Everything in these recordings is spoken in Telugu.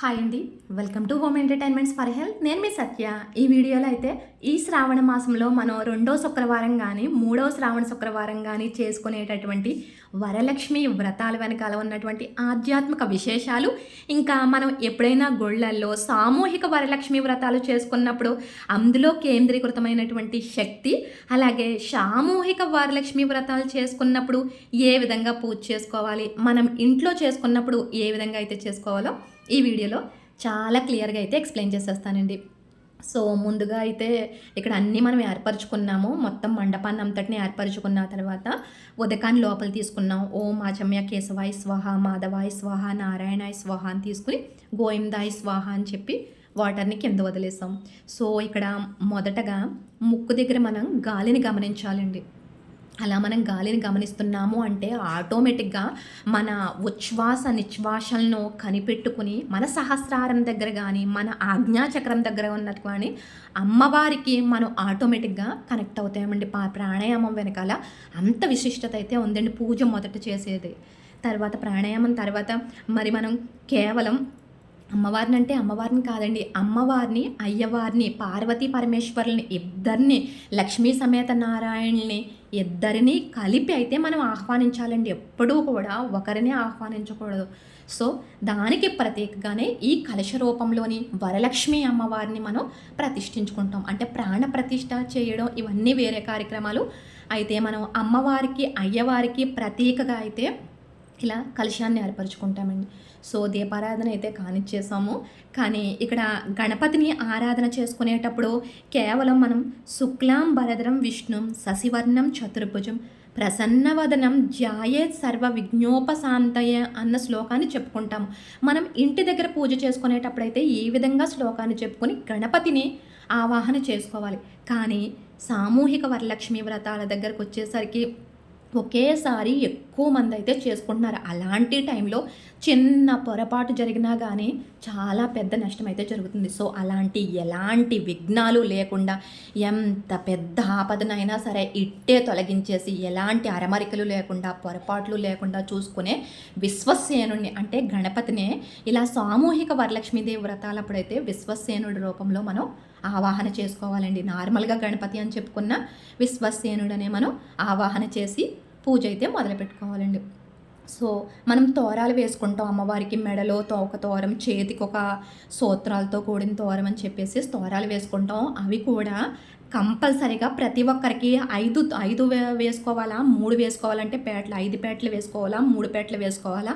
హాయ్ అండి. Welcome to home entertainments for health. నేను మీ సత్య. ఈ వీడియోలో అయితే ఈ శ్రావణ మాసంలో మనం రెండో శుక్రవారం కానీ మూడో శ్రావణ శుక్రవారం కానీ చేసుకునేటటువంటి వరలక్ష్మి వ్రతాల వెనకాల ఉన్నటువంటి ఆధ్యాత్మిక విశేషాలు. ఇంకా మనం ఎప్పుడైనా గుళ్ళల్లో సామూహిక వరలక్ష్మి వ్రతాలు చేసుకున్నప్పుడు అందులో కేంద్రీకృతమైనటువంటి శక్తి అలాగే సామూహిక వరలక్ష్మి వ్రతాలు చేసుకున్నప్పుడు ఏ విధంగా పూజ చేసుకోవాలి మనం ఇంట్లో చేసుకున్నప్పుడు ఏ విధంగా అయితే చేసుకోవాలో ఈ వీడియోలో చాలా క్లియర్గా అయితే ఎక్స్ప్లెయిన్ చేసేస్తానండి. సో ముందుగా అయితే ఇక్కడ అన్నీ మనం ఏర్పరచుకున్నాము. మొత్తం మండపాన్ని అంతటిని ఏర్పరచుకున్న తర్వాత ఉదకాన్ని లోపల తీసుకున్నాం. ఓం ఆచమ్య కేశవాయ స్వాహ మాధవాయ స్వాహ నారాయణాయ స్వాహ అని తీసుకుని గోయిందాయ స్వాహ అని చెప్పి వాటర్ని కింద వదిలేసాం. సో ఇక్కడ మొదటగా ముక్కు దగ్గర మనం గాలిని గమనించాలండి. అలా మనం గాలిని గమనిస్తున్నాము అంటే ఆటోమేటిక్గా మన ఉచ్ఛ్వాస నిశ్వాసలను కనిపెట్టుకుని మన సహస్రారం దగ్గర కానీ మన ఆజ్ఞాచక్రం దగ్గర ఉన్నట్టు కానీ అమ్మవారికి మనం ఆటోమేటిక్గా కనెక్ట్ అవుతామండి పా ప్రాణాయామం వెనకాల. అంత విశిష్టత అయితే ఉందండి పూజ మొదట చేసేది. తర్వాత ప్రాణాయామం తర్వాత మరి మనం కేవలం అమ్మవారిని అంటే అమ్మవారిని కాదండి అమ్మవారిని అయ్యవారిని పార్వతీ పరమేశ్వరుల్ని ఇద్దరిని లక్ష్మీ సమేత నారాయణుల్ని ఇద్దరిని కలిపి అయితే మనం ఆహ్వానించాలండి. ఎప్పుడూ కూడా ఒకరిని ఆహ్వానించకూడదు. సో దానికి ప్రత్యేకగానే ఈ కలశ రూపంలోని వరలక్ష్మి అమ్మవారిని మనం ప్రతిష్ఠించుకుంటాం. అంటే ప్రాణ ప్రతిష్ఠ చేయడం ఇవన్నీ వేరే కార్యక్రమాలు. అయితే మనం అమ్మవారికి అయ్యవారికి ప్రతీకగా అయితే ఇలా కలశాన్ని ఏర్పరచుకుంటామండి. సో దీపారాధన అయితే కానిచ్చేసాము. కానీ ఇక్కడ గణపతిని ఆరాధన చేసుకునేటప్పుడు కేవలం మనం శుక్లాం భరద్రం విష్ణుం శశివర్ణం చతుర్భుజం ప్రసన్నవదనం జాయే సర్వ విజ్ఞోపశాంతయ అన్న శ్లోకాన్ని చెప్పుకుంటాం మనం ఇంటి దగ్గర పూజ చేసుకునేటప్పుడైతే ఈ విధంగా శ్లోకాన్ని చెప్పుకొని గణపతిని ఆవాహన చేసుకోవాలి. కానీ సామూహిక వరలక్ష్మి వ్రతాల దగ్గరకు వచ్చేసరికి ఒకేసారి ఎక్కువ మంది అయితే చేసుకుంటున్నారు. అలాంటి టైంలో చిన్న పొరపాటు జరిగినా కానీ చాలా పెద్ద నష్టం అయితే జరుగుతుంది. సో అలాంటి ఎలాంటి విఘ్నాలు లేకుండా ఎంత పెద్ద ఆపదనైనా సరే ఇట్టే తొలగించేసి ఎలాంటి అరమరికలు లేకుండా పొరపాట్లు లేకుండా చూసుకునే విశ్వసేనుడిని అంటే గణపతినే ఇలా సామూహిక వరలక్ష్మీదేవి వ్రతాలప్పుడైతే విశ్వసేనుడి రూపంలో మనం ఆవాహన చేసుకోవాలండి. నార్మల్గా గణపతి అని చెప్పుకున్న విశ్వసేనుడనే మనం ఆవాహన చేసి పూజ అయితే మొదలు పెట్టుకోవాలండి సో మనం తోరాలు వేసుకుంటాం అమ్మవారికి మెడలో తోక తోరం చేతికి ఒక సూత్రాలతో కూడిన తోరం అని చెప్పేసి తోరాలు వేసుకుంటాం. అవి కూడా కంపల్సరీగా ప్రతి ఒక్కరికి ఐదు ఐదు వేసుకోవాలా మూడు వేసుకోవాలంటే పేటలు ఐదు పేటలు వేసుకోవాలా మూడు పేటలు వేసుకోవాలా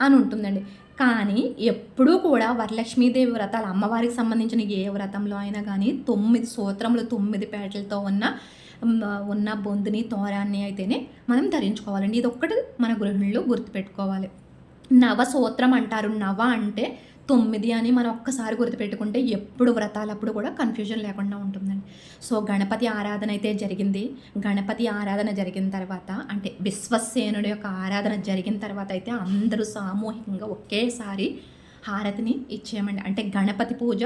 అని ఉంటుందండి. కానీ ఎప్పుడూ కూడా వరలక్ష్మీదేవి వ్రతాలు అమ్మవారికి సంబంధించిన ఏ వ్రతంలో అయినా కానీ తొమ్మిది సూత్రములు తొమ్మిది పేటలతో ఉన్న ఉన్న బొందుని తోరాన్ని అయితేనే మనం ధరించుకోవాలండి. ఇది ఒక్కటి మన గృహిణులు గుర్తుపెట్టుకోవాలి. నవ సూత్రం అంటారు. నవ అంటే తొమ్మిది అని మనం ఒక్కసారి గుర్తుపెట్టుకుంటే ఎప్పుడు వ్రతాలప్పుడు కూడా కన్ఫ్యూజన్ లేకుండా ఉంటుందండి. సో గణపతి ఆరాధన అయితే జరిగింది. గణపతి ఆరాధన జరిగిన తర్వాత అంటే విశ్వసేనుడి యొక్క ఆరాధన జరిగిన తర్వాత అయితే అందరూ సామూహికంగా ఒకేసారి హారతిని ఇచ్చేయమండి. అంటే గణపతి పూజ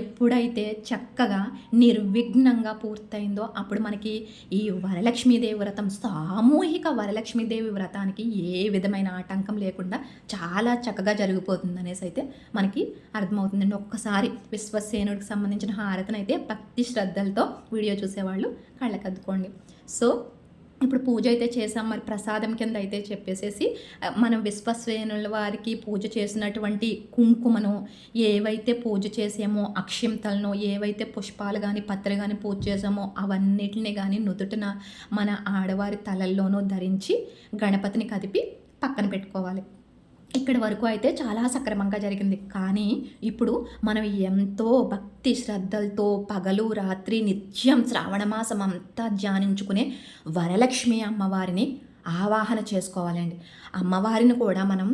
ఎప్పుడైతే చక్కగా నిర్విఘ్నంగా పూర్తయిందో అప్పుడు మనకి ఈ వరలక్ష్మీదేవి వ్రతం సామూహిక వరలక్ష్మీదేవి వ్రతానికి ఏ విధమైన ఆటంకం లేకుండా చాలా చక్కగా జరిగిపోతుంది అనేసి అయితే మనకి అర్థమవుతుందండి. ఒక్కసారి విశ్వసేనుడికి సంబంధించిన హారతిని అయితే భక్తి శ్రద్ధలతో వీడియో చూసేవాళ్ళు కళ్ళకద్దుకోండి. సో ఇప్పుడు పూజ అయితే చేసాం మరి ప్రసాదం కింద అయితే చెప్పేసేసి మనం విశ్వసేనుల వారికి పూజ చేసినటువంటి కుంకుమను ఏవైతే పూజ చేసామో అక్షింతలను ఏవైతే పుష్పాలు కానీ పత్ర కానీ పూజ చేసామో అవన్నిటిని కానీ నుదుటిన మన ఆడవారి తలల్లోనూ ధరించి గణపతిని కదిపి పక్కన పెట్టుకోవాలి. ఇక్కడి వరకు అయితే చాలా సక్రమంగా జరిగింది. కానీ ఇప్పుడు మనం ఎంతో భక్తి శ్రద్ధలతో పగలు రాత్రి నిత్యం శ్రావణ మాసం అంతా ధ్యానించుకునే వరలక్ష్మి అమ్మవారిని ఆవాహన చేసుకోవాలండి. అమ్మవారిని కూడా మనం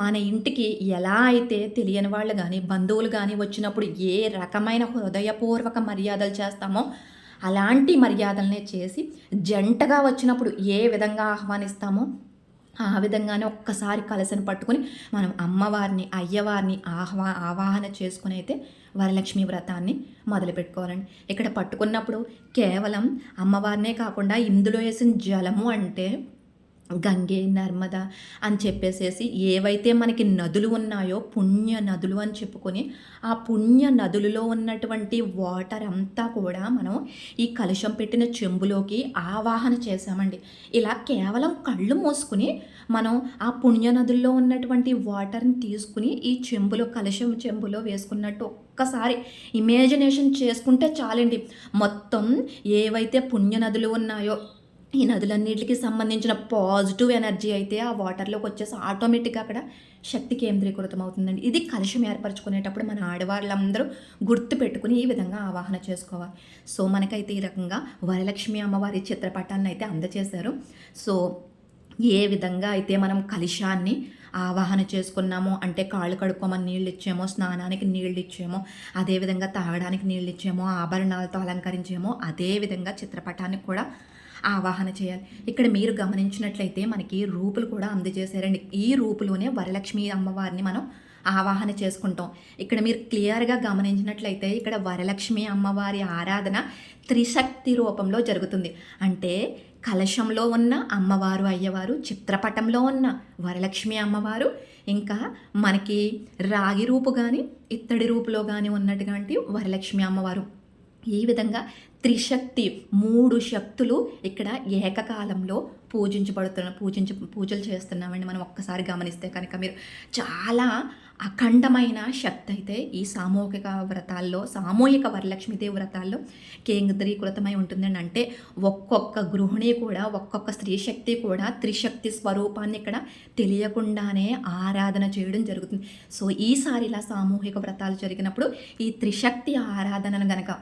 మన ఇంటికి ఎలా అయితే తెలియని వాళ్ళు కానీ బంధువులు కానీ వచ్చినప్పుడు ఏ రకమైన హృదయపూర్వక మర్యాదలు చేస్తామో అలాంటి మర్యాదలనే చేసి జంటగా వచ్చినప్పుడు ఏ విధంగా ఆహ్వానిస్తామో ఆ విధంగానే ఒక్కసారి కలసను పట్టుకుని మనం అమ్మవారిని అయ్యవారిని ఆహ్వా ఆవాహన చేసుకుని అయితే వరలక్ష్మి వ్రతాన్ని మొదలుపెట్టుకోవాలండి ఇక్కడ పట్టుకున్నప్పుడు కేవలం అమ్మవారినే కాకుండా ఇందులో వేసిన జలము అంటే గంగే నర్మద అని చెప్పేసేసి ఏవైతే మనకి నదులు ఉన్నాయో పుణ్య నదులు అని చెప్పుకొని ఆ పుణ్య నదులలో ఉన్నటువంటి వాటర్ అంతా కూడా మనం ఈ కలుషం పెట్టిన చెంబులోకి ఆవాహన చేసామండి ఇలా కేవలం కళ్ళు మూసుకుని మనం ఆ పుణ్య నదుల్లో ఉన్నటువంటి వాటర్ని తీసుకుని ఈ చెంబులో కలుషం చెంబులో వేసుకున్నట్టు ఒక్కసారి ఇమేజినేషన్ చేసుకుంటే చాలండి. మొత్తం ఏవైతే పుణ్య నదులు ఉన్నాయో ఈ నదులన్నిటికి సంబంధించిన పాజిటివ్ ఎనర్జీ అయితే ఆ వాటర్లోకి వచ్చేసి ఆటోమేటిక్గా అక్కడ శక్తి కేంద్రీకృతం అవుతుందండి. ఇది కలుషం ఏర్పరచుకునేటప్పుడు మన ఆడవాళ్ళందరూ గుర్తు పెట్టుకుని ఈ విధంగా ఆవాహన చేసుకోవాలి. సో మనకైతే ఈ రకంగా వరలక్ష్మి అమ్మవారి చిత్రపటాన్ని అయితే అందజేశారు సో ఏ విధంగా అయితే మనం కలుషాన్ని ఆవాహన చేసుకున్నామో అంటే కాళ్ళు కడుక్కోమని నీళ్ళు ఇచ్చామో స్నానానికి నీళ్ళు ఇచ్చామో అదేవిధంగా తాగడానికి నీళ్ళు ఇచ్చామో ఆభరణాలతో అలంకరించామో అదేవిధంగా చిత్రపటానికి కూడా ఆవాహన చేయాలి. ఇక్కడ మీరు గమనించినట్లయితే మనకి రూపులు కూడా అందజేశారండి. ఈ రూపులోనే వరలక్ష్మి అమ్మవారిని మనం ఆవాహన చేసుకుంటాం. ఇక్కడ మీరు క్లియర్గా గమనించినట్లయితే ఇక్కడ వరలక్ష్మి అమ్మవారి ఆరాధన త్రిశక్తి రూపంలో జరుగుతుంది. అంటే కలశంలో ఉన్న అమ్మవారు అయ్యవారు చిత్రపటంలో ఉన్న వరలక్ష్మి అమ్మవారు ఇంకా మనకి రాగి రూపు కానీ ఇత్తడి రూపులో కానీ ఉన్నటువంటి వరలక్ష్మి అమ్మవారు. ఈ విధంగా త్రిశక్తి మూడు శక్తులు ఇక్కడ ఏకకాలంలో పూజించబడుతున్న పూజించ పూజలు చేస్తున్నామండి. మనం ఒక్కసారి గమనిస్తే కనుక మీరు చాలా అఖండమైన శక్తి అయితే ఈ సామూహిక వ్రతాల్లో సామూహిక వరలక్ష్మీదేవి వ్రతాల్లో కేంద్రీకృతమై ఉంటుందండి. అంటే ఒక్కొక్క గృహిణి కూడా ఒక్కొక్క స్త్రీ శక్తి కూడా త్రిశక్తి స్వరూపాన్ని ఇక్కడ తెలియకుండానే ఆరాధన చేయడం జరుగుతుంది. సో ఈసారి ఇలా సామూహిక వ్రతాలు జరిగినప్పుడు ఈ త్రిశక్తి ఆరాధనను గనక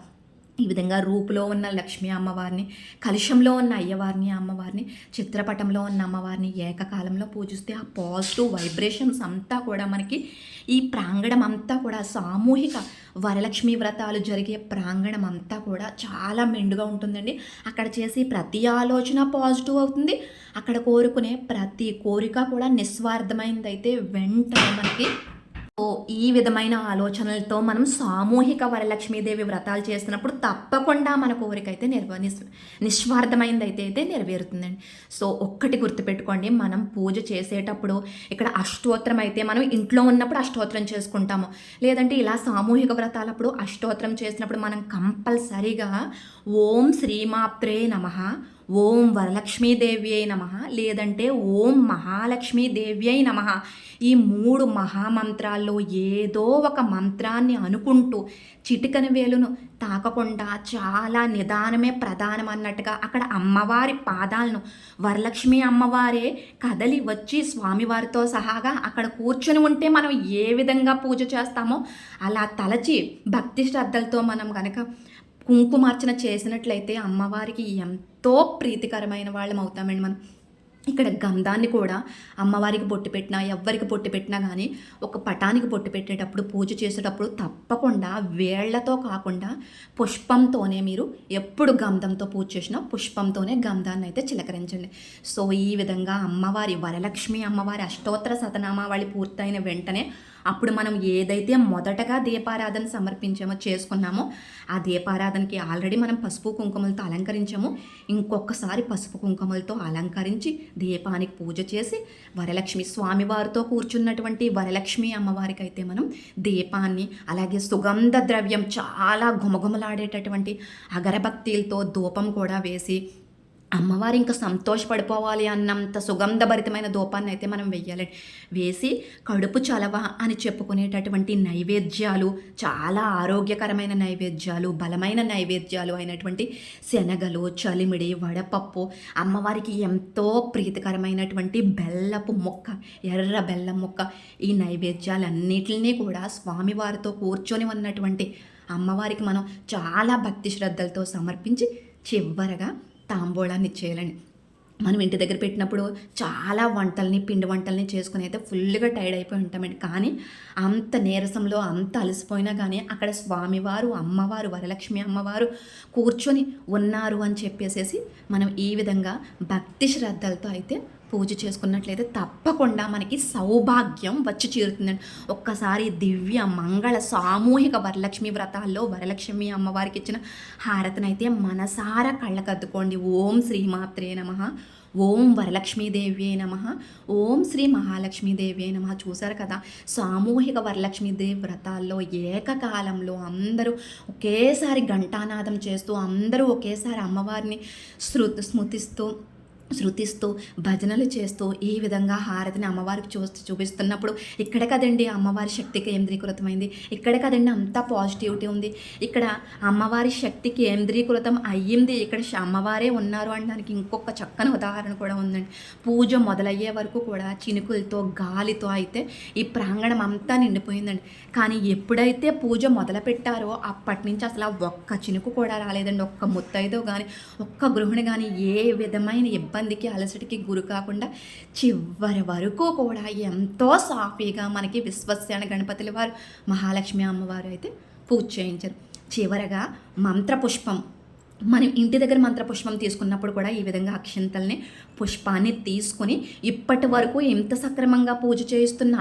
ఈ విధంగా రూపులో ఉన్న లక్ష్మీ అమ్మవారిని కలుషంలో ఉన్న అయ్యవారిని అమ్మవారిని చిత్రపటంలో ఉన్న అమ్మవారిని ఏకకాలంలో పూజిస్తే ఆ పాజిటివ్ వైబ్రేషన్స్ అంతా కూడా మనకి ఈ ప్రాంగణం అంతా కూడా సామూహిక వరలక్ష్మి వ్రతాలు జరిగే ప్రాంగణం అంతా కూడా చాలా మెండుగా ఉంటుందండి. అక్కడ చేసి ప్రతి ఆలోచన పాజిటివ్ అవుతుంది. అక్కడ కోరుకునే ప్రతి కోరిక కూడా నిస్వార్థమైందైతే వెంటనే మనకి ఈ విధమైన ఆలోచనలతో మనం సామూహిక వరలక్ష్మీదేవి వ్రతాలు చేస్తున్నప్పుడు తప్పకుండా మన కోరిక అయితే నిర్వ నిస్వార్థమైంది అయితే అయితే నెరవేరుతుందండి. సో ఒక్కటి గుర్తుపెట్టుకోండి మనం పూజ చేసేటప్పుడు ఇక్కడ అష్టోత్తరం అయితే మనం ఇంట్లో ఉన్నప్పుడు అష్టోత్తరం చేసుకుంటాము. లేదంటే ఇలా సామూహిక వ్రతాలప్పుడు అష్టోత్తరం చేసినప్పుడు మనం కంపల్సరీగా ఓం శ్రీమాత్రే నమ ఓం వరలక్ష్మీదేవ్యై నమ లేదంటే ఓం మహాలక్ష్మీదేవ్యై నమ. ఈ మూడు మహామంత్రాల్లో ఏదో ఒక మంత్రాన్ని అనుకుంటూ చిటికన వేలును తాకకుండా చాలా నిదానమే ప్రధానం అన్నట్టుగా అక్కడ అమ్మవారి పాదాలను వరలక్ష్మి అమ్మవారే కదలి వచ్చి స్వామివారితో సహాగా అక్కడ కూర్చొని ఉంటే మనం ఏ విధంగా పూజ చేస్తామో అలా తలచి భక్తి శ్రద్ధలతో మనం కనుక కుంకుమార్చన చేసినట్లయితే అమ్మవారికి ఎంతో ప్రీతికరమైన వాళ్ళం అవుతామండి మనం. ఇక్కడ గంధాన్ని కూడా అమ్మవారికి బొట్టు పెట్టినా ఎవ్వరికి బొట్టు పెట్టినా కానీ ఒక పటానికి బొట్టు పెట్టేటప్పుడు పూజ చేసేటప్పుడు తప్పకుండా వేళ్ళతో కాకుండా పుష్పంతోనే మీరు ఎప్పుడు గంధంతో పూజ చేసినా పుష్పంతోనే గంధాన్ని అయితే చిలకరించండి. సో ఈ విధంగా అమ్మవారి వరలక్ష్మి అమ్మవారి అష్టోత్తర సతనామావళి పూర్తయిన వెంటనే అప్పుడు మనం ఏదైతే మొదటగా దీపారాధన సమర్పించామో చేసుకున్నామో ఆ దీపారాధనకి ఆల్రెడీ మనం పసుపు కుంకుమలతో అలంకరించాము. ఇంకొకసారి పసుపు కుంకుమలతో అలంకరించి దీపానికి పూజ చేసి వరలక్ష్మి స్వామివారితో కూర్చున్నటువంటి వరలక్ష్మి అమ్మవారికి అయితే మనం దీపాన్ని అలాగే సుగంధ ద్రవ్యం చాలా గుమగుమలాడేటటువంటి అగరబత్తీలతో ధూపం కూడా వేసి అమ్మవారు ఇంకా సంతోషపడిపోవాలి అన్నంత సుగంధభరితమైన దూపాన్ని అయితే మనం వెయ్యాలి. వేసి కడుపు చలవ అని చెప్పుకునేటటువంటి నైవేద్యాలు చాలా ఆరోగ్యకరమైన నైవేద్యాలు బలమైన నైవేద్యాలు అయినటువంటి శనగలు చలిమిడి వడపప్పు అమ్మవారికి ఎంతో ప్రీతికరమైనటువంటి బెల్లపు మొక్క ఎర్ర బెల్లం మొక్క. ఈ నైవేద్యాలన్నిటినీ కూడా స్వామివారితో కూర్చొని ఉన్నటువంటి అమ్మవారికి మనం చాలా భక్తి శ్రద్ధలతో సమర్పించి చివరగా తాంబూలాన్ని ఇచ్చేయాలండి మనం ఇంటి దగ్గర పెట్టినప్పుడు చాలా వంటల్ని పిండి వంటల్ని చేసుకుని అయితే ఫుల్గా టైర్డ్ అయిపోయి ఉంటామండి. కానీ అంత నీరసంలో అంత అలసిపోయినా కానీ అక్కడ స్వామివారు అమ్మవారు వరలక్ష్మి అమ్మవారు కూర్చొని ఉన్నారు అని చెప్పేసేసి మనం ఈ విధంగా భక్తి శ్రద్ధలతో అయితే పూజ చేసుకున్నట్లయితే తప్పకుండా మనకి సౌభాగ్యం వచ్చి చేరుతుందండి. ఒక్కసారి దివ్య మంగళ సామూహిక వరలక్ష్మి వ్రతాల్లో వరలక్ష్మి అమ్మవారికి ఇచ్చిన హారతనైతే మనసారా కళ్ళకద్దుకోండి. ఓం శ్రీమాత్రే నమ. ఓం వరలక్ష్మీదేవ్యే నమ. ఓం శ్రీ మహాలక్ష్మీదేవ్యే నమ. చూసారు కదా? సామూహిక వరలక్ష్మీదేవి వ్రతాల్లో ఏకకాలంలో అందరూ ఒకేసారి ఘంటానాదం చేస్తూ అందరూ ఒకేసారి అమ్మవారిని శృ స్మృతిస్తూ శృతిస్తూ భజనలు చేస్తూ ఈ విధంగా హారతిని అమ్మవారికి చూస్తూ చూపిస్తున్నప్పుడు ఇక్కడ కదండి అమ్మవారి శక్తి కేంద్రీకృతమైంది ఇక్కడ కదండి అంత పాజిటివిటీ ఉంది. ఇక్కడ అమ్మవారి శక్తి కేంద్రీకృతం అయ్యింది. ఇక్కడ అమ్మవారే ఉన్నారు అనడానికి ఇంకొక చక్కని ఉదాహరణ కూడా ఉందండి. పూజ మొదలయ్యే వరకు కూడా చినుకులతో గాలితో అయితే ఈ ప్రాంగణం అంతా నిండిపోయిందండి. కానీ ఎప్పుడైతే పూజ మొదలు పెట్టారో అప్పటి నుంచి అసలు ఒక్క చినుకు కూడా రాలేదండి. ఒక్క ముత్తైదో కానీ ఒక్క గృహిణి కానీ ఏ విధమైన ఇబ్బంది ఇబ్బందికి అలసటికి గురి కాకుండా చివరి వరకు కూడా ఎంతో సాఫీగా మనకి విశ్వసేన గణపతుల వారు మహాలక్ష్మి అమ్మవారు అయితే పూజ చేయించారు. చివరగా మంత్రపుష్పం. మనం ఇంటి దగ్గర మంత్రపుష్పం తీసుకున్నప్పుడు కూడా ఈ విధంగా అక్షంతల్ని పుష్పాన్ని తీసుకొని ఇప్పటి వరకు ఎంత సక్రమంగా పూజ చేయిస్తున్న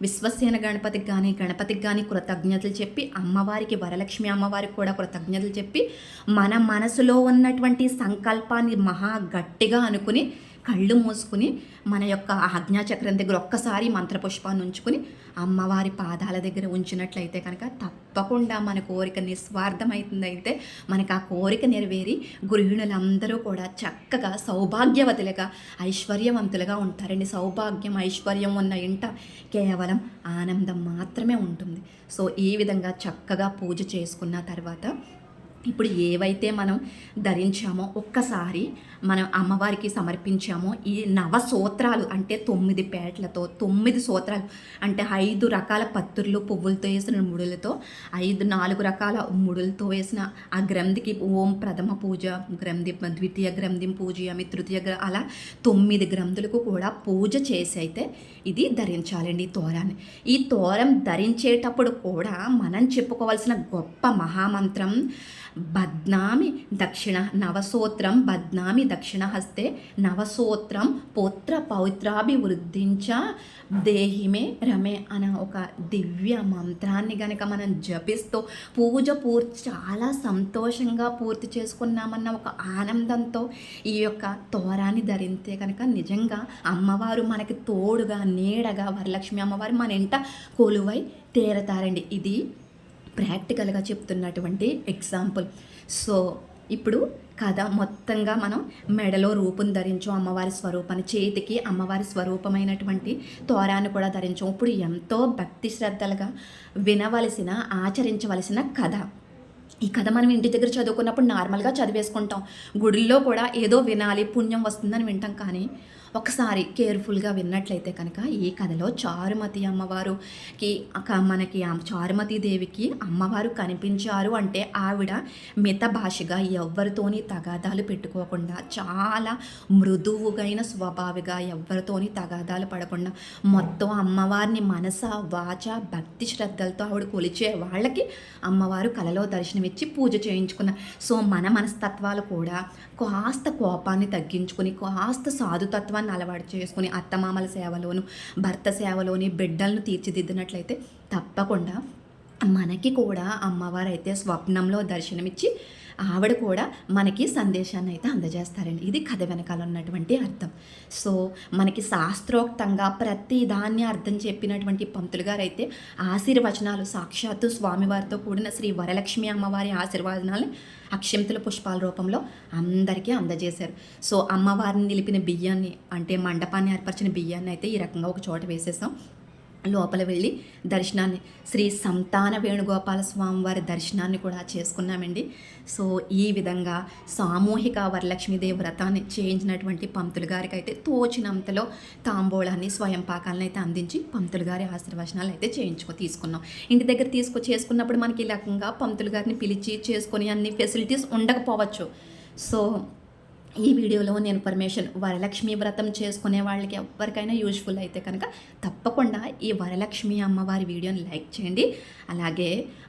విశ్వసేన గణపతికి కానీ గణపతికి కానీ కృతజ్ఞతలు చెప్పి అమ్మవారికి వరలక్ష్మి అమ్మవారికి కూడా కృతజ్ఞతలు చెప్పి మన మనసులో ఉన్నటువంటి సంకల్పాన్ని మహా గట్టిగా అనుకుని కళ్ళు మూసుకుని మన యొక్క ఆజ్ఞాచక్రం దగ్గర ఒక్కసారి మంత్రపుష్పాన్ని ఉంచుకుని అమ్మవారి పాదాల దగ్గర ఉంచినట్లయితే కనుక తప్పకుండా మన కోరిక నిస్వార్థమైతుంది అయితే మనకు ఆ కోరిక నెరవేరి గృహిణులందరూ కూడా చక్కగా సౌభాగ్యవతులుగా ఐశ్వర్యవంతులుగా ఉంటారండి. సౌభాగ్యం ఐశ్వర్యం ఉన్న ఇంట కేవలం ఆనందం మాత్రమే ఉంటుంది. సో ఈ విధంగా చక్కగా పూజ చేసుకున్న తర్వాత ఇప్పుడు ఏవైతే మనం ధరించామో ఒక్కసారి మనం అమ్మవారికి సమర్పించామో ఈ నవ సూత్రాలు అంటే తొమ్మిది పేటలతో తొమ్మిది సూత్రాలు అంటే ఐదు రకాల పత్తుర్లు పువ్వులతో వేసిన ముడులతో ఐదు నాలుగు రకాల ముడులతో వేసిన ఆ గ్రంథికి ఓం ప్రథమ పూజ గ్రంథి ద్వితీయ గ్రంథి పూజయామి తృతీయ గ్ర అలా తొమ్మిది గ్రంథులకు కూడా పూజ చేసి అయితే ఇది ధరించాలండి ఈ తోరాన్ని. ఈ తోరం ధరించేటప్పుడు కూడా మనం చెప్పుకోవాల్సిన గొప్ప మహామంత్రం బద్నామి దక్షిణ నవసూత్రం బద్నామి దక్షిణ హస్తే నవసూత్రం పుత్ర పౌత్రాభివృద్ధించ దేహిమే రమే అనే ఒక దివ్య మంత్రాన్ని గనక మనం జపిస్తూ పూజ పూర్తి చాలా సంతోషంగా పూర్తి చేసుకున్నామన్న ఒక ఆనందంతో ఈ యొక్క తోరాన్ని ధరిస్తే కనుక నిజంగా అమ్మవారు మనకి తోడుగా నీడగా వరలక్ష్మి అమ్మవారు మన ఇంట కొలువై తీరతారండి. ఇది ప్రాక్టికల్గా చెప్తున్నటువంటి ఎగ్జాంపుల్. సో ఇప్పుడు కథ మొత్తంగా మనం మెడలో రూపం ధరించు అమ్మవారి స్వరూపాన్ని చేతికి అమ్మవారి స్వరూపమైనటువంటి తోరాన్ని కూడా ధరించాం. ఇప్పుడు ఎంతో భక్తి శ్రద్ధలుగా వినవలసిన ఆచరించవలసిన కథ. ఈ కథ మనం ఇంటి దగ్గర చదువుకున్నప్పుడు నార్మల్గా చదివేసుకుంటాం. గుడిల్లో కూడా ఏదో వినాలి పుణ్యం వస్తుందని వింటాం కానీ ఒకసారి కేర్ఫుల్గా విన్నట్లయితే కనుక ఈ కథలో చారుమతి అమ్మవారుకి ఒక మనకి చారుమతి దేవికి అమ్మవారు కనిపించారు అంటే ఆవిడ మిత భాషగా ఎవ్వరితోని తగాదాలు పెట్టుకోకుండా చాలా మృదువుగైన స్వభావిగా ఎవ్వరితోని తగాదాలు పడకుండా మొత్తం అమ్మవారిని మనస వాచ భక్తి శ్రద్ధలతో ఆవిడ కొలిచే వాళ్ళకి అమ్మవారు కలలో దర్శనం దర్శనమిచ్చి పూజ చేయించుకున్న. సో మన మనస్తత్వాలు కూడా కాస్త కోపాన్ని తగ్గించుకుని కాస్త సాధుతత్వాన్ని అలవాటు చేసుకుని అత్తమామల సేవలోను భర్త సేవలోని బిడ్డలను తీర్చిదిద్దినట్లయితే తప్పకుండా మనకి కూడా అమ్మవారు అయితే స్వప్నంలో దర్శనమిచ్చి ఆవిడ కూడా మనకి సందేశాన్ని అయితే అందజేస్తారండి. ఇది కథ వెనకాల ఉన్నటువంటి అర్థం. సో మనకి శాస్త్రోక్తంగా ప్రతి దాన్ని అర్థం చెప్పినటువంటి పంతులు గారు అయితే ఆశీర్వచనాలు సాక్షాత్తు స్వామివారితో కూడిన శ్రీ వరలక్ష్మి అమ్మవారి ఆశీర్వచనాలు అక్షంతుల పుష్పాల రూపంలో అందరికీ అందజేశారు. సో అమ్మవారిని నిలిపిన బియ్యాన్ని అంటే మండపాన్ని ఏర్పరిచిన బియ్యాన్ని అయితే ఈ రకంగా ఒక చోట వేసేసాం. లోపల వెళ్ళి దర్శనాన్ని శ్రీ సంతాన వేణుగోపాల స్వామి వారి దర్శనాన్ని కూడా చేసుకున్నామండి. సో ఈ విధంగా సామూహిక వరలక్ష్మీదేవి వ్రతాన్ని చేయించినటువంటి పంతులు గారికి అయితే తోచినంతలో తాంబూళాన్ని స్వయం పాకాలను అయితే అందించి పంతులు గారి ఆశీర్వచనాలు అయితే చేయించుకో తీసుకున్నాం. ఇంటి దగ్గర తీసుకు చేసుకున్నప్పుడు మనకి ఈ రకంగా పంతులు గారిని పిలిచి చేసుకొని అన్ని ఫెసిలిటీస్ ఉండకపోవచ్చు. సో ఈ వీడియోలోని ఇన్ఫర్మేషన్ వరలక్ష్మి వ్రతం చేసుకునే వాళ్ళకి ఎవరికైనా యూజ్ఫుల్ అయితే కనుక తప్పకుండా ఈ వరలక్ష్మి అమ్మవారి వీడియోని లైక్ చేయండి. అలాగే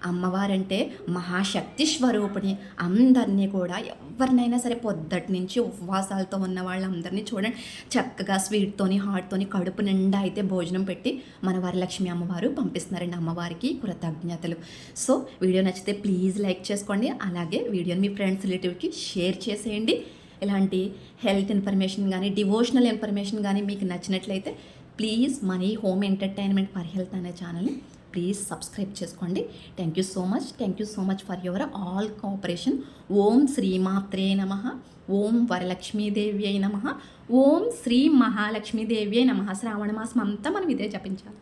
అమ్మవారంటే మహాశక్తి స్వరూపిణి అందరినీ కూడా ఎవరినైనా సరే పొద్దటి నుంచి ఉపవాసాలతో ఉన్న వాళ్ళందరినీ చూడండి. చక్కగా స్వీట్తోని హాట్తోని కడుపు నిండా అయితే భోజనం పెట్టి మన వరలక్ష్మి అమ్మవారు పంపిస్తున్నారండి అమ్మవారికి కృతజ్ఞతలు. సో వీడియో నచ్చితే ప్లీజ్ లైక్ చేసుకోండి. అలాగే వీడియోని మీ ఫ్రెండ్స్ రిలేటివ్కి షేర్ చేసేయండి. ఇలాంటి హెల్త్ ఇన్ఫర్మేషన్ కానీ డివోషనల్ ఇన్ఫర్మేషన్ కానీ మీకు నచ్చినట్లయితే ప్లీజ్ మనీ హోమ్ ఎంటర్టైన్మెంట్ ఫర్ హెల్త్ అనే ఛానల్ని ప్లీజ్ సబ్స్క్రైబ్ చేసుకోండి. Thank you so much thank you so much for your all cooperation ఓం శ్రీమాత్రే నమ. ఓం వరలక్ష్మీదేవి అయి నమ. ఓం శ్రీ మహాలక్ష్మీదేవి అయి నమ. శ్రావణ మాసం అంతా మనం ఇదే జపించాలి.